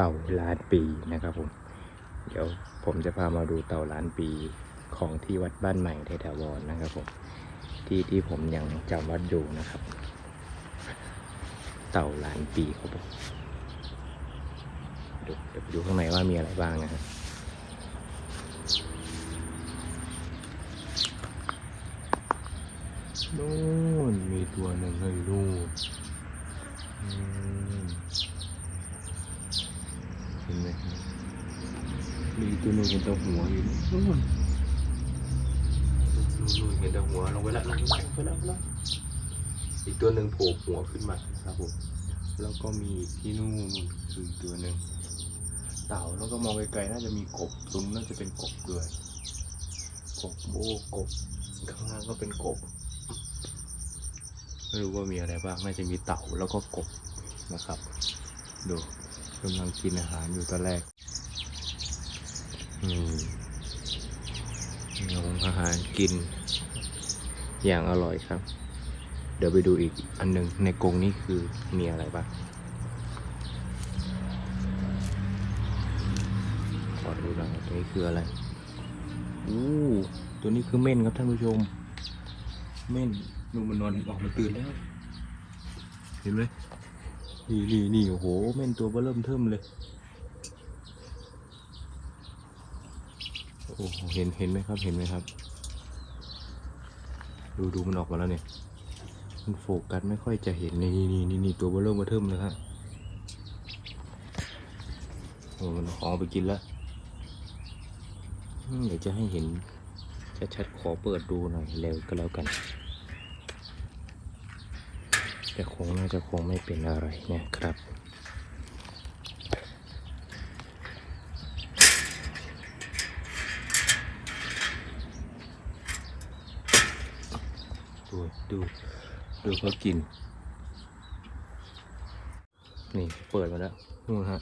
เต่าล้านปีนะครับผม เดี๋ยวผมจะพามาดูเต่าล้านปีของที่วัดบ้านใหม่ไทถาวรนะครับผม ที่ที่ผมยังจำวัดอยู่นะครับ เต่าล้านปีครับผมเดี๋ยวเดี๋ยวไปดูข้างในว่ามีอะไรบ้างนะครับนู่นมีตัวหนึ่งให้ลูกอืม ห็นไหมครับมีตัวหนึ่งเห็นแตัวหัวอยู่นู่นนู่นนู่นเห็นแตัวหัวลงไปแล้วลงไปแล้วลงไปแล้วลงไปแล้วอีกตัวหนึ่งโผล่หัวขึ้นมาครับผมแล้วก็มีอีกที่นู่นคืออีกตัวหนึ่งเต่าแล้วก็มองไกลๆน่าจะมีกบตรงนั้นน่าจะเป็นกบด้วยกบโบกบข้างล่างก็เป็นกบไม่รู้ว่ามีอะไรบ้างน่าจะมีเต่าแล้วก็กบนะครับ ดู กำลังกินอาหารอยู่ตอนแรกอืมลงอาหารกิน อย่างอร่อยครับ เดี๋ยวไปดูอีกอันหนึ่งในกรงนี้คือมีอะไรบ้างขอดูหน่อยตัวนี้คืออะไรอู้ตัวนี้คือเม่นครับท่านผู้ชม เม่นนูมันนอนออกมาตื่นแล้ว เห็นไหม นี่นี่นี่โอ้โหเม่นตัวเบ้อเริ่มเทิมเลย โอ้เห็นเห็นไหมครับเห็นไหมครับ ดูดูมันออกมาแล้วเนี่ย มันโฟกัสไม่ค่อยจะเห็นนี่นี่นี่นี่ตัวเบ้อเริ่มเบ้อเทิมเลยครับโอ้มันขอไปกินแล้วเดี๋ยวจะให้เห็นชัดๆขอเปิดดูหน่อยเร็วก็แล้วกัน แต่คงน่าจะคงไม่เป็นอะไรนะครับ ดูดูดูเขากิน นี่เปิดมาแล้วนู่นฮะ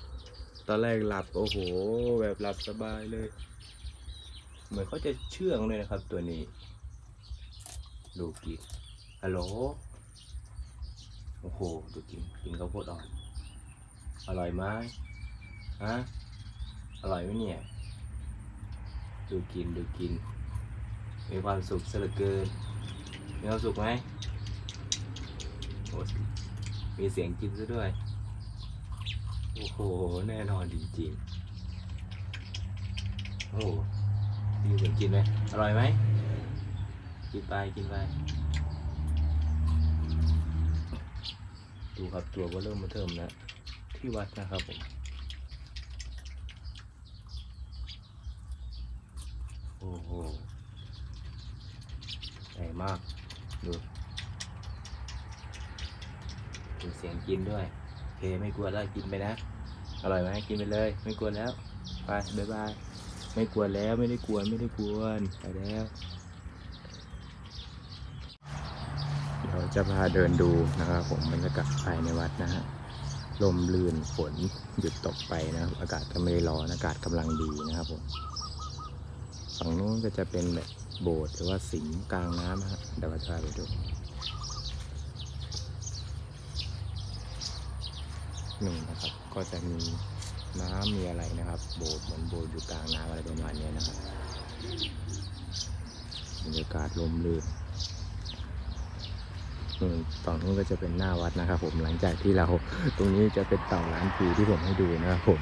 ตอนแรกหลับ โอ้โห แบบหลับสบายเลย เหมือนเขาจะเชื่องเลยนะครับตัวนี้ ดูกินฮัลโหล โอ้โหดูกินกินข้าวโพดอ่อน อร่อยไหมฮะ อร่อยไหมเนี่ย ดูกินดูกิน มีความสุขซะเลือเกิน มีความสุขไหมโอ้มีเสียงกินซะด้วย โอ้โห แน่นอนจริงๆโอ้โหมีเสียงกินไหมอร่อยไหม กินไปกินไป ดูครับตัวก็เริ่มมาเทิมแล้วที่วัดนะครับผมโอ้โหใหญ่มาก ดูดูเสียงกินด้วยโอเคไม่กลัวแล้วกินไปนะ อร่อยไหมกินไปเลย ไม่กลัวแล้วไปบ๊ายบาย ไม่กลัวแล้วไม่ได้กลัวไม่ได้กลัวไปแล้ว เดี๋ ยวจะพาเดินดูนะครับผมบรรยากาศภายในวัดนะฮะลมลื่นฝนหยุดตกไปนะครับ อากาศก็ไม่ได้ร้อนอากาศกำลังดีนะครับผมฝั่งนู้นก็จะเป็นแบบโบสถ์หรือว่าสิงกลางน้ำนะฮะเดี๋ยวเราจะพาไปดูหนี่งนะครับ ก็จะมีน้ำมีอะไรนะครับ โบสถ์เหมือนโบสถ์อยู่กลางน้ำอะไรประมาณนี้นะครับบรรยากาศลมลื่น อืมฝั่งนู้นก็จะเป็นหน้าวัดนะครับ ผมหลังจากที่เราตรงนี้จะเป็นเต่าล้านปีที่ผมให้ดูนะครับผม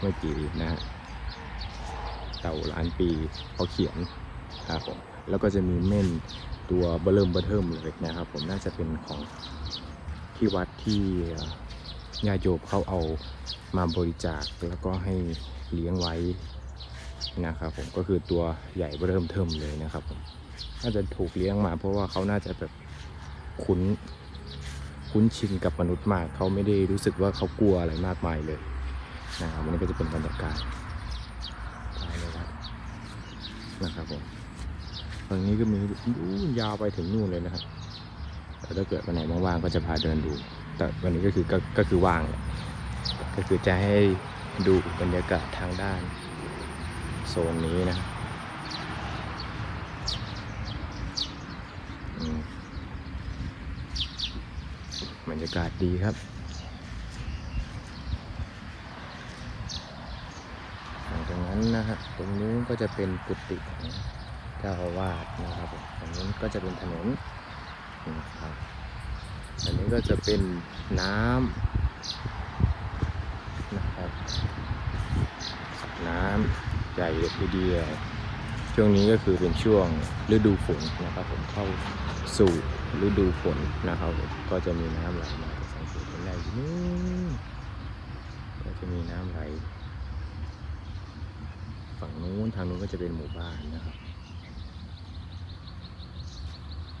เมื่อกี้นะฮะเต่าล้านปีเขาเขียนครับผมแล้วก็จะมีเม่นตัวเบอเริ่มเบอเทิมเลยนะครับ ผมน่าจะเป็นของที่วัดที่ญาโยมเขาเอามาบริจาคแล้วก็ให้เลี้ยงไว้นะครับผมก็คือตัวใหญ่เบอเริ่มเทิมเลยนะครับผมน่าจะถูกเลี้ยงมาเพราะว่าเขาน่าจะแบบ คุ้น คุ้นชินกับมนุษย์มาก เขาไม่ได้รู้สึกว่าเขากลัวอะไรมากมายเลยนะครับวันนี้ก็จะเป็นบรรยากาศภายในวัดนะครับผมฝั่งนี้ก็มีอู้ยาวไปถึงนู่นเลยนะครับแต่ถ้าเกิดวันไหนว่างๆก็จะพาเดินดู แต่วันนี้ก็คือก็ก็คือว่างแหละก็คือจะให้ดูบรรยากาศทางด้านโซนนี้นะครับอืม บ รยากาศดีครับนะฮะตรงนู้นก็จะเป็นกุฏิของเจ้าอาวาสนะครับตรงนู้นก็จะเป็นถนนนะครับอันนี้ก็จะเป็นน้ำนะครับน้ำใหญ่เลยทีเดียวช่วงนี้ก็คือเป็นช่วงฤดูฝนนะครับผมเข้าสู่ ฤดูฝนนะครับก็จะมีน้ำไหลมาสังเกตเห็นได้อยู่นู้นก็จะมีน้ำไหล ฝั่งนู้นทางนู้นก็จะเป็นหมู่บ้านนะครับ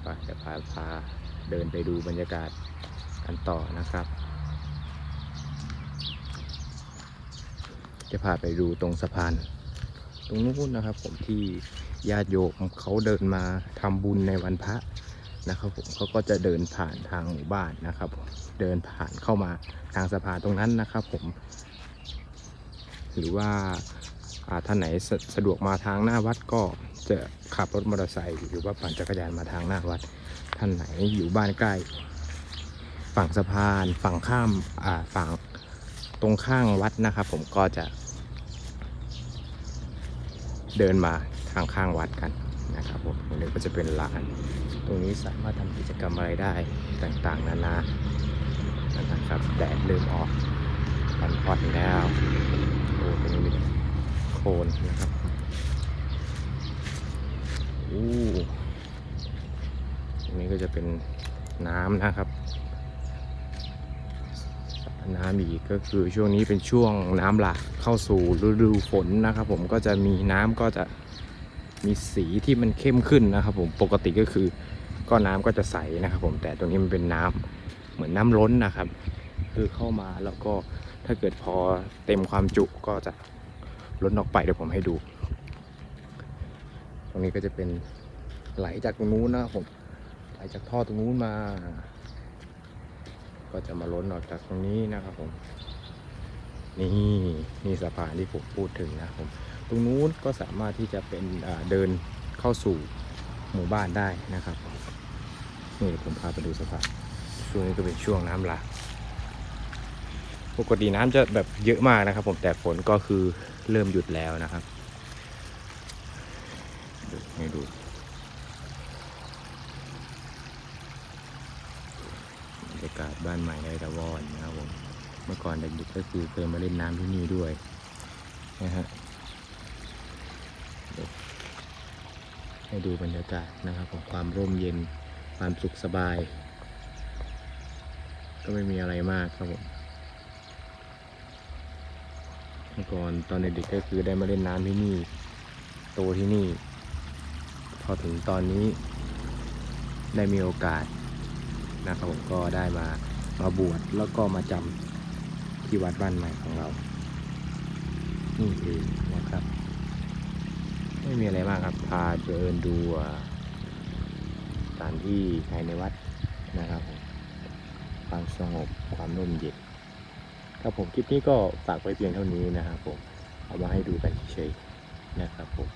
ไปจะพาพาเดินไปดูบรรยากาศกันต่อนะครับ จะพาไปดูตรงสะพานตรงนู้นนะครับ ผมที่ญาติโยมเขาเดินมาทำบุญในวันพระ นะครับผมเขาก็จะเดินผ่านทางหมู่บ้านนะครับผมเดินผ่านเข้ามาทางสะพานตรงนั้นนะครับผม หรือว่าท่านไหนสะสะดวกมาทางหน้าวัดก็จะขับรถมอเตอร์ไซค์หรือว่าปั่นจักรยานมาทางหน้าวัด ท่านไหนอยู่บ้านใกล้ ฝั่งสะพานฝั่งข้ามฝั่งตรงข้างวัดนะครับ ผมก็จะ เดินมาทางข้างวัดกันนะครับผมตรงนี้ก็จะเป็นลาน รงนี้สามารถทำกิจกรรมอะไรได้ต่างๆ นานานะครับแดดเริ่มออกอ่อนๆแล้วโอ้ตรงนี้มีโคนนะครับอู้ตรงนี้ก็จะเป็นน้ำนะครับน้ำอีกก็คือช่วงนี้เป็นช่วงน้ำหลากเข้าสู่ฤดูฝนนะครับ ผมก็จะมีน้ำก็จะมีสีที่มันเข้มขึ้นนะครับ ผมปกติก็คือ ก็น้ำก็จะใสนะครับผมแต่ตรงนี้มันเป็นน้ำเหมือนน้ำล้นนะครับ คือเข้ามาแล้วก็ถ้าเกิดพอเต็มความจุก็จะล้นออกไปเดี๋ยวผมให้ดู ตรงนี้ก็จะเป็นไหลจากตรงนู้นนะครับผมไหลจากท่อตรงนู้นมา ก็จะมาล้นออกจากตรงนี้นะครับผมนี่นี่สะพานที่ผมพูดถึงนะครับผมตรงนู้นก็สามารถที่จะเป็นเดินเข้าสู่หมู่บ้านได้นะครับ นี่ผมพาไปดูสะพานช่วงนี้ก็เป็นช่วงน้ำหลากปกติน้ำจะแบบเยอะมากนะครับ ผมแต่ฝนก็คือเริ่มหยุดแล้วนะครับดูให้ดูบรรยากาศบ้านใหม่ไร่ตะวอนนะครับผมเมื่อก่อนเด็กๆก็คือเคยมาเล่นน้ำที่นี่ด้วยนะฮะให้ดูบรรยากาศนะครับของความร่มเย็น ความสุขสบาย ก็ไม่มีอะไรมากครับผมเมื่อก่อนตอนเด็กๆก็คือได้มาเล่นน้ำที่นี่ โตที่นี่ พอถึงตอนนี้ได้มีโอกาสนะครับผมก็ได้มามาบวชแล้วก็มาจำที่วัดบ้านใหม่ของเรา นี่เองนะครับ ไม่มีอะไรมากครับ พาเดินดูอ่า ถานที่ภายในวัดนะครับผมความสงบความร่มเย็นครับผมคลิปนี้ก็ฝากไว้เพียงเท่านี้นะครับผมเอามาให้ดูกันเฉยๆนะครับผม